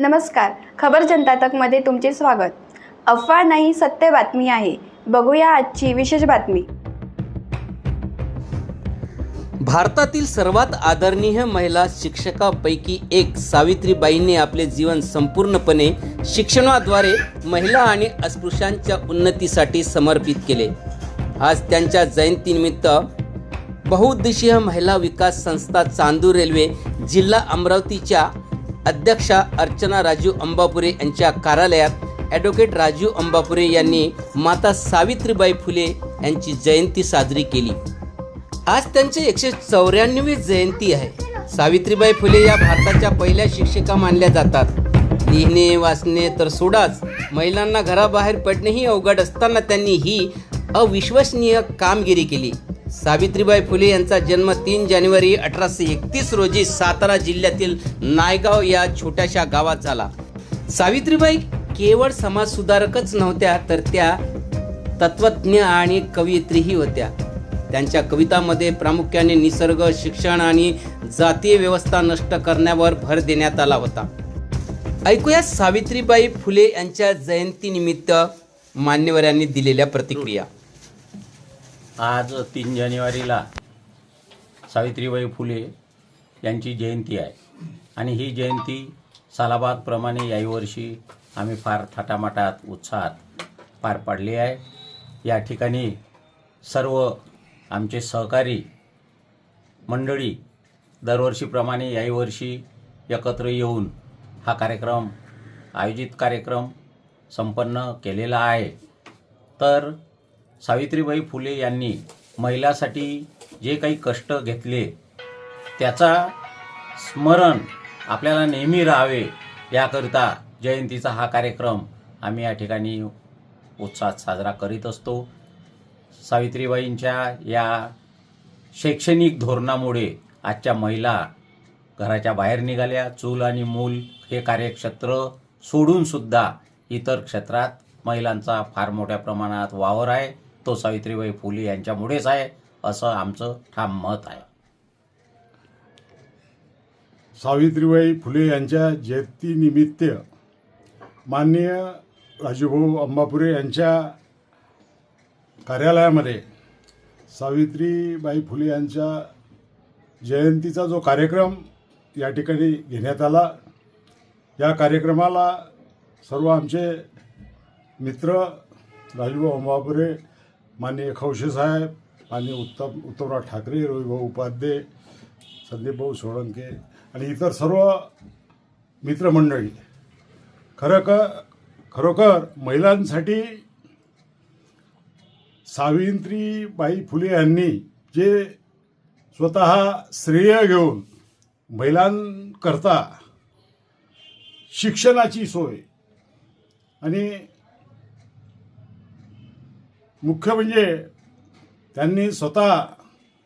नमस्कार. खबर जनता तकमध्ये तुमचे स्वागत. अफवा नाही सत्य बातमी आहे. बघूया आजची विशेष बातमी. भारतातील सर्वात आदरणीय महिला शिक्षकापैकी एक सावित्रीबाईंनी आपले जीवन संपूर्णपणे शिक्षणाद्वारे महिला आणि अस्पृश्यांच्या उन्नतीसाठी समर्पित केले. आज त्यांच्या जयंतीनिमित्त बहुउद्देशीय महिला विकास संस्था चांदूर रेल्वे जिल्हा अमरावतीच्या अध्यक्षा अर्चना राजू अंबापुरे यांच्या कार्यालयात ॲडव्होकेट राजीव अंबापुरे यांनी माता सावित्रीबाई फुले यांची जयंती साजरी केली. आज त्यांची एकशे चौऱ्याण्णवी जयंती आहे. सावित्रीबाई फुले या भारताच्या पहिल्या शिक्षिका मानल्या जातात. लिहिणे वाचणे तर सोडाच. महिलांना घराबाहेर पडणेही अवघड असताना त्यांनी ही अविश्वसनीय कामगिरी केली. सावित्रीबाई फुले यांचा जन्म तीन जानेवारी अठराशे एकतीस रोजी सातारा जिल्ह्यातील नायगाव या छोट्याशा गावात झाला. सावित्रीबाई केवळ समाजसुधारकच नव्हत्या तर त्या तत्वज्ञ आणि कवयित्रीही होत्या. त्यांच्या कवितांमध्ये प्रामुख्याने निसर्ग शिक्षण आणि जातीय व्यवस्था नष्ट करण्यावर भर देण्यात आला होता. ऐकूया सावित्रीबाई फुले यांच्या जयंतीनिमित्त मान्यवरांनी दिलेल्या प्रतिक्रिया. आज तीन जानेवारीला सावित्रीबाई फुले यांची जयंती आहे. आणि ही जयंती सालाबादप्रमाणे याही वर्षी आम्ही फार थाटामाटात उत्साहात पार पाडली आहे. या ठिकाणी सर्व आमचे सहकारी मंडळी दरवर्षीप्रमाणे याही वर्षी एकत्र येऊन हा कार्यक्रम आयोजित कार्यक्रम संपन्न केलेला आहे. तर सावित्रीबाई फुले यांनी महिलासाठी जे काही कष्ट घेतले त्याचा स्मरण आपल्याला नेहमी राहावे. याकरिता जयंतीचा हा कार्यक्रम आम्ही या ठिकाणी उत्साहात साजरा करीत असतो. सावित्रीबाईंच्या या शैक्षणिक धोरणामुळे आजच्या महिला घराच्या बाहेर निघाल्या. चूल आणि मूल हे कार्यक्षेत्र सोडूनसुद्धा इतर क्षेत्रात महिलांचा फार मोठ्या प्रमाणात वावर आहे. तो सावित्रीबाई फुले यांच्यामुळेच आहे असं आमचं ठाम मत आहे. सावित्रीबाई फुले यांच्या जयंतीनिमित्त माननीय राजूभाऊ अंबापुरे यांच्या कार्यालयामध्ये सावित्रीबाई फुले यांच्या जयंतीचा जो कार्यक्रम या ठिकाणी घेण्यात आला या कार्यक्रमाला सर्व आमचे मित्र राजूभाऊ अंबापुरे माननीय खवशे साहेब माननीय उत्तम उत्तमराव ठाकरे रविभाऊ उपाध्ये संदीपभाऊ सोळंके आणि इतर सर्व मित्रमंडळी. खरं क खरोखर महिलांसाठी सावित्रीबाई फुले यांनी जे स्वतः श्रेय घेऊन महिलांकरता शिक्षणाची सोय आणि मुख्य म्हणजे त्यांनी स्वतः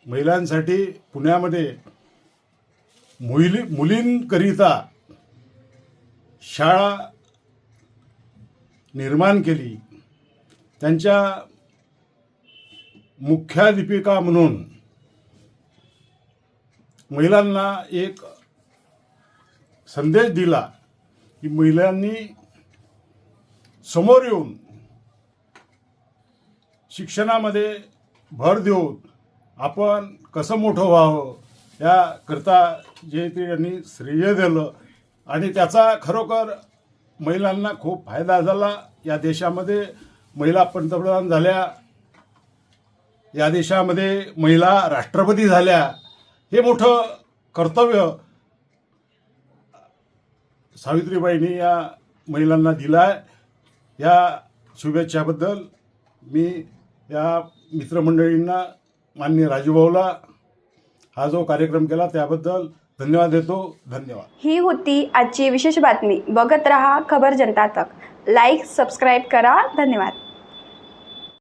महिलांसाठी पुण्यामध्ये मुली मुलींकरिता शाळा निर्माण केली. त्यांच्या मुख्याध्यापिका म्हणून महिलांना एक संदेश दिला की महिलांनी समोर येऊन शिक्षणामध्ये भर देऊन आपण कसं मोठं व्हावं याकरता जे ते यांनी श्रेय दिलं आणि त्याचा खरोखर महिलांना खूप फायदा झाला. या देशामध्ये महिला पंतप्रधान झाल्या. या देशामध्ये महिला राष्ट्रपती झाल्या. हे मोठं कर्तव्य सावित्रीबाईंनी या महिलांना दिला आहे या शुभेच्छाबद्दल मी या मित्रमंडळींना मान्य राजूभाऊला हा जो कार्यक्रम केला त्याबद्दल धन्यवाद देतो. धन्यवाद. ही होती आजची विशेष बातमी. बघत रहा खबर जनता तक. लाईक सबस्क्राईब करा. धन्यवाद.